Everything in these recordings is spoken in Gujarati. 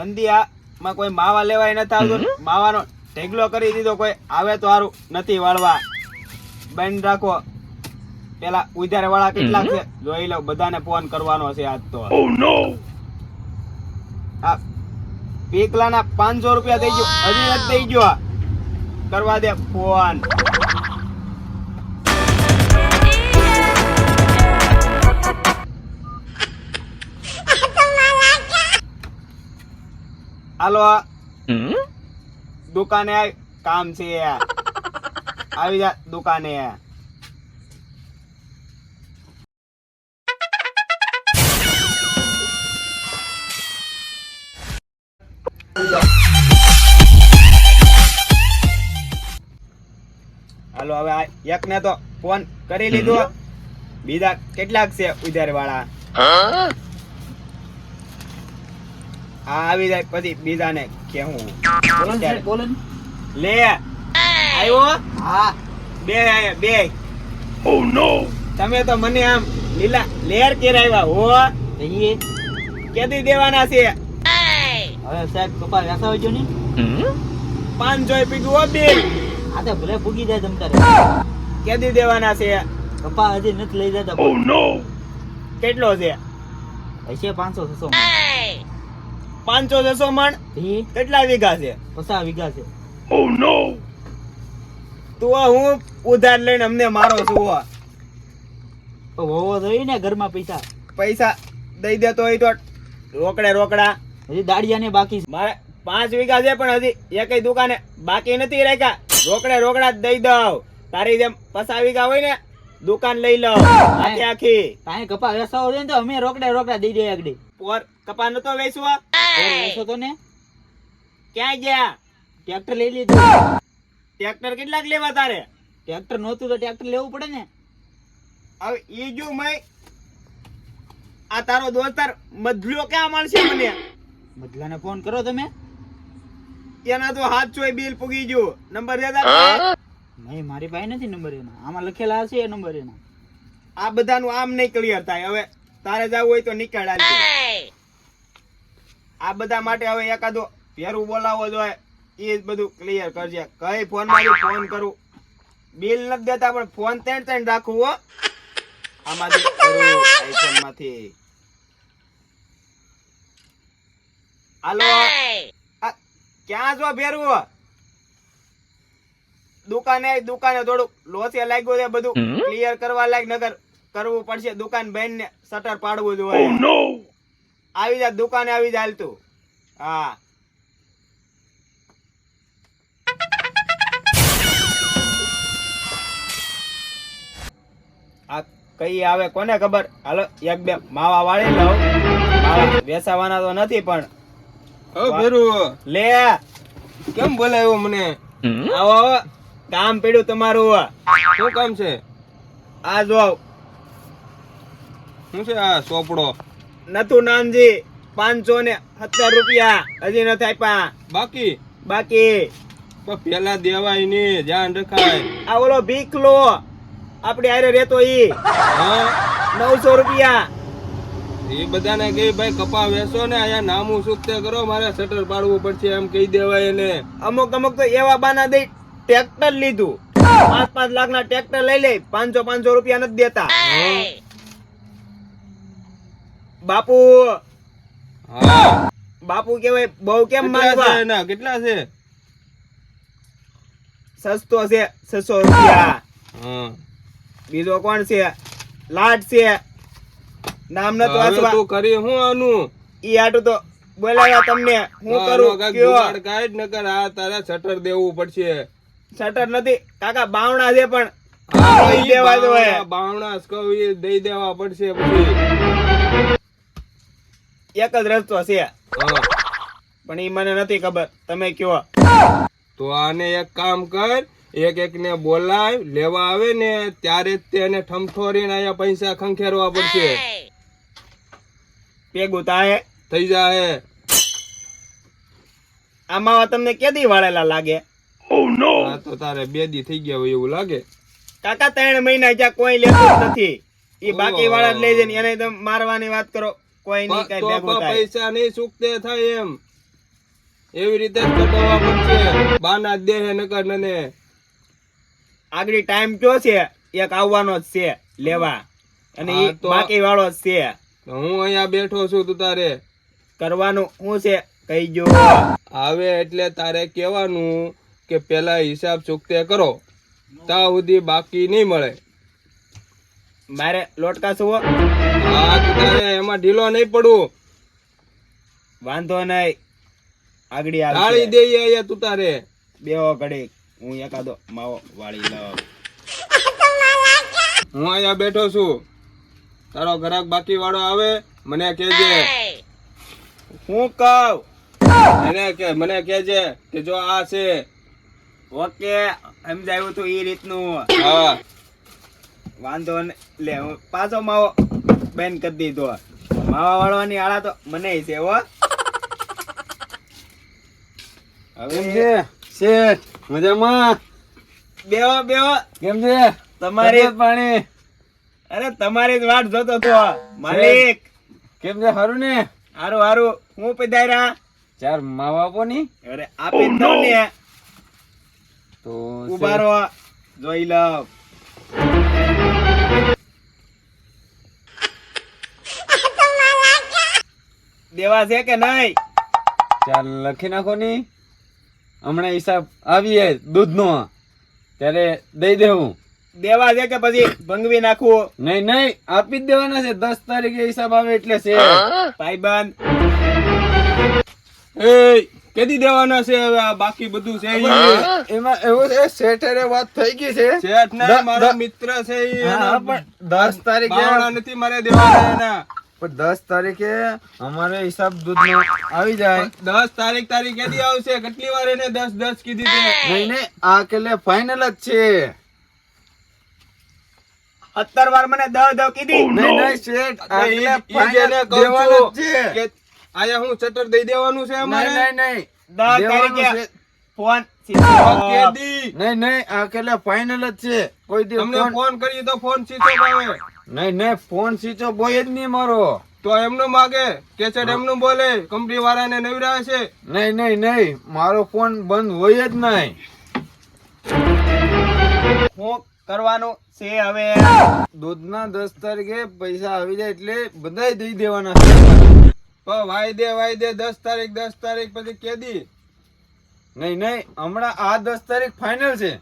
મંદી આ માં કોઈ માવા લેવાય નથી આવતું માવાનો ઢેગલો કરી દીધો કોઈ આવે તો સારું નથી વાળવા. બંધ રાખો. પેલા ઉધારે વાળા કેટલા છે જોઈ લો બધાને ફોન કરવાનો છે આજ તો. આ પીકલાના પાંચસો રૂપિયા થઈ ગયો. હજી નથી થઈ ગયો કરવા દે ફોન હાલો દુકાને આય. કામ છે આવી જા દુકાને હાલો હવે આ એક ને તો ફોન કરી લીધો. બીજા કેટલાક છે ઉધાર વાળા આ આવી જાય પછી બીજાને કેવું ને લે આવ્યો? હા. બે બે. ઓ નો તમે તો મને આમ લીલા લેર કેરાવ્યા હો. ઈ કેદી દેવાના છે. હવે સાહેબ કપા વેસા જો ને પાંચસો પીધું હો બે. આ તો ભલે ભૂગી જાય તમ તારે. કેદી દેવાના છે. કપા હજી નથી લઈ જતા. કેટલો છે? હશે પાંચસો છસો. પાંચસો છસો મણ કેટલા વીઘા છે? પચાસ વીઘા છે. તું આ હું ઉધાર લઈને અમને મારો છું. તો હોવો જોઈએ ને ઘરમાં પૈસા. પૈસા દઈ દેતો હોય તો રોકડે રોકડા. હજી દાડિયા ને બાકી મારે પાંચ વીઘા છે પણ હજી એકય દુકાને બાકી નથી રાખ્યા. રોકડે રોકડા જ દઈ દઉં. તારી જેમ પસા વીઘા હોય ને દુકાન લઈ લો આખી આખી. કાંઈ કપા વેસાવો ને તો અમે રોકડે રોકડા દઈ દઈએ આગળ. પોર કપા નતો વેચવા. વેસો તો ને? ક્યાં ગયા? ટ્રેક્ટર લઈ લીધું. ટ્રેક્ટર કેટલાક લેવા તારે? ટ્રેક્ટર નહોતું તો ટ્રેક્ટર લેવું પડે ને. હવે ઈ જો મય આ તારો દોસ્તાર મધલો ક્યાં મળશે મને? બદલાને ફોન કરો તમે. એના તો હાથ ચોય બિલ પૂગી ગયો. નંબર દે નહીં મારી પાસે નથી નંબર એના. આમાં લખેલા હશે એ નંબર એના. આ બધાનું આમ નહીં ક્લિયર થાય. હવે તારે જવું હોય તો નીકળ. આ બધા માટે હવે એકાદો ફેરું બોલાવો જોઈએ એ જ બધું ક્લિયર કરજે. કઈ ફોન મારી ફોન કરું? બિલ નથી દેતા પણ ફોન તેણ તેણ રાખવું હો. આમાંથી આઈફોનમાંથી. હાલો. ક્યાં છો ફેરવું દુકાને દુકાને થોડું લોસે લાગ્યું છે બધું. ક્લિયર કરવા લાગ નગર કરવું પડશે. દુકાન બેન ને શટર પાડવું જોઈએ આવી જા દુકાને આવી જાય તું. હા. આ કઈ આવે કોને ખબર? હાલો એક બે માવા વાળી લઉં. વેસાવાના તો નથી પણ. ઓ ભેરુ. લે. કેમ બોલાવ્યો મને? આવો. કામ પડ્યું તમારું. શું કામ છે? આ જો. શું છે આ સોપડો? નથુ નાનજી પાંચસો ને સત્તર રૂપિયા. હજી નથી આપ્યા. બાકી? બાકી. પેલા દેવાય ને ધ્યાન રખાય. આ ઓલો ભીખલો. આપણે આરે રહેતો ઈ. નવસો રૂપિયા. એ બધાને કે ભાઈ કપા વેચો ને અહીંયા નામું સુખતે કરો મારે શટર પાડવું પડશે. એમ કહી દેવાય એને અમુક અમુક તો એવા બાના દઈ ટ્રેક્ટર લીધું. પાંચ પાંચ લાખ ના ટ્રેક્ટર લઈ લે પાંચસો પાંચસો રૂપિયા નથી દેતા. બાપુ. બાપુ કેવાય બહુ કેમ મારે માંગવા? કેટલા છે? સસ્તો છે છસો રૂપિયા. બીજો કોણ છે? લાટ છે. નામ ન તો તું કરી હું આનું? ઈ આટું તો બોલાવ્યા તમને. હું કરું? કયો? જુગાડ ન નકર આ તારે શટર દેવું પડશે. શટર નથી. કાકા બાવણા છે પણ. બાવણા દઈ દેવા પડશે પછી. એક જ રસ્તો છે. પણ ઈ મને નથી ખબર. તમે કયો? તો આને એક કામ કર એક એક ને બોલાય લેવા આવે ને ત્યારે જ તેને ઠમઠોરીને અહીંયા પૈસા ખંખેરવા પડશે. ભેગું થાય? થઈ જાય આમાં તમને કેદી વાળેલા લાગે? આ તો તારે બે દી થઈ ગયા હોય એવું લાગે. કાકા ત્રણ મહિના જ્યાં કોઈ લેતું નથી. એ બાકી વાળા જ લઈ જાય એને તમે મારવાની વાત કરો. કોઈ નહીં કઈ ભેગું થાય. પૈસા નહીં સુખતે થાય એમ. એવી રીતે જ પડશે બાના દેહે નકર નને. આગળ ટાઈમ કયો છે? એક આવવાનો જ છે લેવા. અને એ બાકી વાળો જ છે. હું અહીંયા બેઠો છું તું તારે. કરવાનું શું છે? કહી જો આવે એટલે તારે કહેવાનું કે પેલા હિસાબ ચૂકતે કરો. ત્યાં સુધી બાકી નહીં મળે. મારે લોટકા સુવો એમાં ઢીલો નહીં પડવું. વાંધો નહીં. આગળી ટાળી દે દઈએ અહીંયા તું તારે. બે ઘડી હું એકાદો માવો વાળી લઉં. હું અહીંયા બેઠો છું. તારો ઘરાક બાકી વાળો આવે મને કેજે હું કહું? એને કે મને કેજે કે જો આ છે. ઓકે સમજાયું તું એ રીતનું. હા. વાંધો ને લે હું પાછો માવો બેન કરી દીધો. માવા વાળવાની આળા તો મને છે હો. હવે શેઠ મજામાં? બેવો બેહો. કેમ છે? તમારી પાણી? અરે તમારી જ વાટ જોતો તો માલિક. કેમ છે? સારું ને? હારું હારું. હું પધાર્યા. ચાર માવા બાપો ની. અરે આપી દો ને. તો ઊભા રહો. જોઈ લઉં. દેવા છે કે નહીં? ચાલ લખી નાખો ની. હમણાં હિસાબ આવીએ દૂધ નો ત્યારે દઈ દેવું. દેવા છે કે પછી ભંગવી નાખવું? નહીં નહીં આપી જ દેવાના છે. દસ તારીખે હિસાબ આવે એટલે છે. ભાઈબંધ. એ કેદી દેવાના છે હવે આ બાકી બધું છે એમાં એવું છે સેઠરે વાત થઈ ગઈ છે. શેઠ ના મારો મિત્ર છે પણ દસ તારીખે નથી મારે દેવાના પણ દસ તારીખે અમારે હિસાબ દૂધ નો આવી જાય. દસ તારીખ તારીખ કેદી આવશે. કેટલી વાર એને દસ દસ કીધી નહીં નહીં આ કેલે ફાઇનલ જ છે. સત્તર વાર મને દસ દસ કીધી. નહીં નહીં શેઠ આ ઈ જેને દેવાનું છે કે આયા હું ચટર દઈ દેવાનું છે અમારે? નહીં નહીં દસ તારીખે ફોન કેદી નહીં નહીં આ કેલે ફાઇનલ જ છે. કોઈ દી તમને ફોન કરીએ તો ફોન સીધો આવે નહીં નહીં ફોન સ્વિચ હોય જ નહીં મારો. તો એમનું માગે. કેસેટ એમનું બોલે. કંપની વાળાને નવરા છે. નહીં નહીં નહીં મારો ફોન બંધ હોય જ નહીં. હું કરવાનું છે હવે? દૂધના દસ તારીખે પૈસા આવી જાય એટલે બધાય દઈ દેવાના પણ વાય દે વાય દે દસ તારીખ દસ તારીખ પછી કેદી નહીં નહીં હમણાં આ દસ તારીખ ફાઇનલ છે.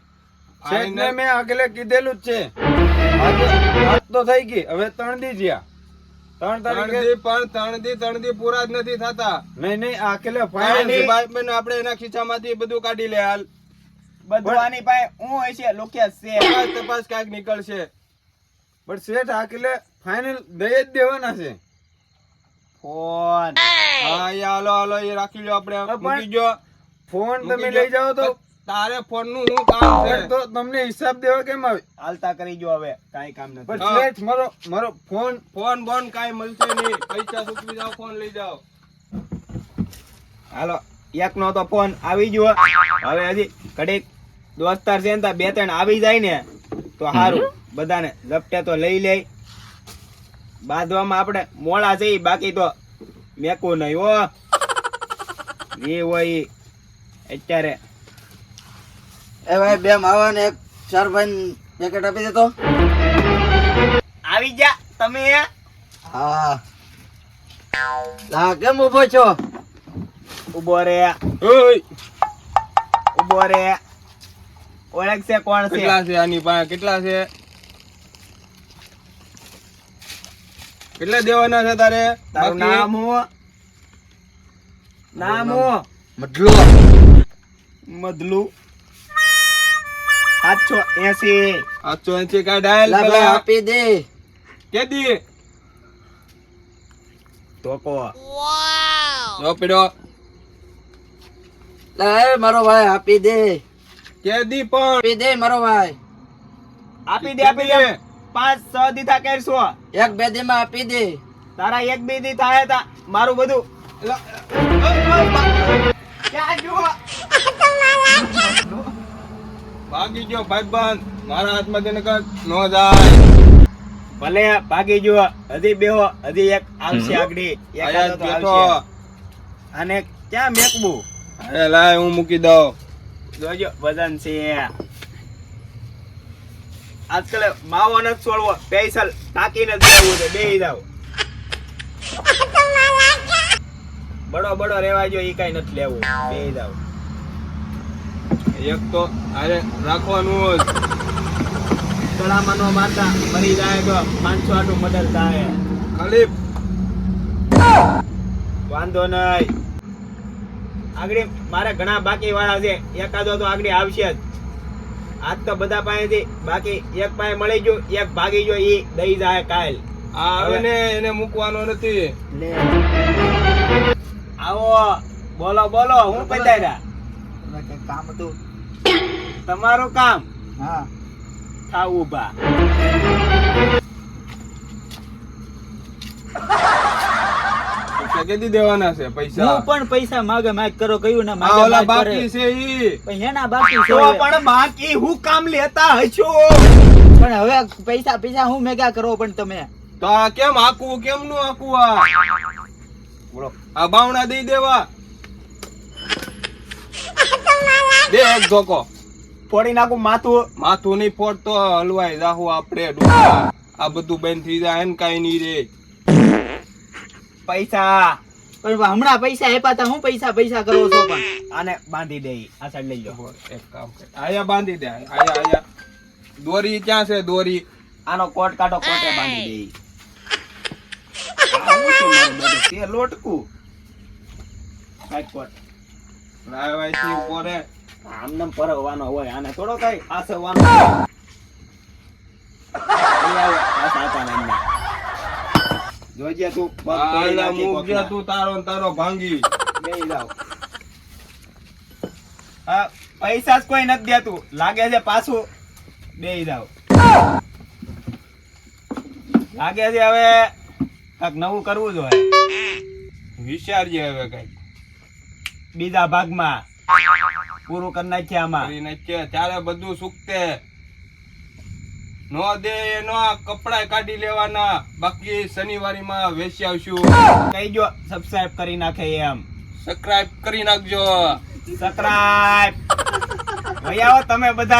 મેં આગલે કીધેલું જ છે. તો થઈ ગઈ. હવે ત્રણ દી જ્યાં. ત્રણ ત્રણ તારીખે પણ ત્રણ દી ત્રણ દી પૂરા જ નથી થતા. નહીં નહીં આ ફાઇનલ દી છે? બાદ મને આપણે એના ખીચામાંથી બધું કાઢી લે હાલ. બધું આની પાસે હું હોય છે છે. તપાસ તપાસ ક્યાંક નીકળશે. પણ શેઠ આ ફાઇનલ દઈ જ દેવાના છે. ફોન. હા એ હાલો હાલો એ રાખી લો આપણે. પણ- મૂકી ગયો. ફોન તમે લઈ જાઓ તો તારે ફોનનું શું કામ છે? તો તમને હિસાબ દેવા કેમ આવે? હાલતા કરી જો હવે કાઈ કામ નથી. પણ સ્લેટ મારો મારો ફોન. ફોન બોન કાઈ મળશે નહીં. પૈસા સુકવી જાવ ફોન લઈ જાવ હાલો એક નો તો ફોન આવી ગયો. હવે હજી ઘડીક દોસ્તાર છે ને બે ત્રણ આવી જાય ને તો સારું બધાને ઝપટે તો લઈ લે. બાંધવામાં આપણે મોડા છે બાકી તો મેકવું નહીં હો. એ હોય. અત્યારે એ ભાઈ બે માવા ને એક ચાર ભાઈ પેકેટ આપી દેતો આવી જા તમે હા. હા કેમ ઊભો છો? ઊભો રે. ઓય. ઊભો રે. ઓળખ છે કોણ છે? કેટલા છે આની પાસે? કેટલા છે? કેટલા દેવાના છે તારે? તારું નામ હું. નામ હું. મધલું. મધલુ. સાતસો એસી આઠસો એંસી કા ડાયલ ભાઈ આપી દે. કે દી? જો પીડો. લા મારો ભાઈ આપી દે. કેદી પણ? આપી દે મારો ભાઈ. આપી દે આપી દે. પાંચ છ દીધા કરશો. એક બે દી માં આપી દે. તારા એક બે દી થાય તા. મારું બધું એલા, ક્યાં જુઓ ભાગી ગયો ભાઈબંધ મારા હાથમાં તેને કર નો જાય. ભલે ભાગી જુઓ હજી બેહો હજી એક આવશે આગડી બેઠો અને ક્યાં મેકવું? અરે લાય હું મૂકી દઉં. જોજો વજન છે. આજકાલ માવો નથી છોડવો પૈસલ તાકીને જ દેવું છે બે જાવ બડો બડો રેવા જો એ કઈ નથી લેવું. બે જાવ એક તો અરે રાખવાનું જ ગળામાં નો મારતા મરી જાય તો પાંચસો આઠ મદદ થાય. ખાલી વાંધો નહીં. આગળ મારે ઘણા બાકી વાળા છે એકાદો તો આગળ આવશે જ. આજ તો બધા પાસેથી બાકી એક પાસે મળી ગયું એક ભાગી ગયો એ દઈ જાય કાલ. આ આવે ને એને મૂકવાનો નથી. આવો બોલો બોલો હું પધાર્યા કામ હતું? તમારું કામ? હા. થાવ પૈસા કેદી દેવાના છે? પૈસા. હું પણ પૈસા માગે માગ કરો કયું ને માગે ઓલા બાકી છે ઈ. પણ એના બાકી છે પણ બાકી હું કામ લેતા હશો? પણ હવે પૈસા પૈસા હું મેગા કરો પણ તમે? તો આ કેમ આકવું કેમ નું આકવું આ? બોલો. આ બાવણા દઈ દેવા. દે એક ધોકો ફોડી નાખું માથું. માથું નહીં ફોડતો હલવાઈ જાહુ આપણે આ બધું બંધ થઈ જાય ને કઈ નહીં રે. પૈસા. પણ હમણાં પૈસા આપ્યા તા હું પૈસા પૈસા કરો છો પણ. આને બાંધી દે આ સાઈડ લઈ જાઓ એક કામ કર. આયા બાંધી દે આયા આયા. દોરી ક્યાં છે દોરી? આનો કોટ કાઢો કોટે બાંધી દે? તે લોટકું. કોટ. લાવાય છે પોરે આમનામ પરવાનો હોય આને થોડો કઈ આ સાતાને જોજે તું પગ તોડી આલા નાખી મૂકજે તું તારો તારો ભાંગી. બેહી જાઓ. હા, પૈસા જ કોઈ નથી દેતું. લાગે છે પાછું. બે જાવ લાગે છે હવે કંઈક નવું કરવું જોઈએ વિચારજે હવે કઈ બીજા ભાગમાં. પૂરું કરી નાખ્યા આમાં. કરી નાખ્યા. ત્યારે બધું સુકતે નો દે નો કપડા કાઢી લેવાના. બાકી શનિવારી માં વેચી આવશું. કહી જો સબસ્ક્રાઇબ કરી નાખે એમ. સબસ્ક્રાઇબ કરી નાખજો. સબસ્ક્રાઇબ ભાઈ આવો તમે બધા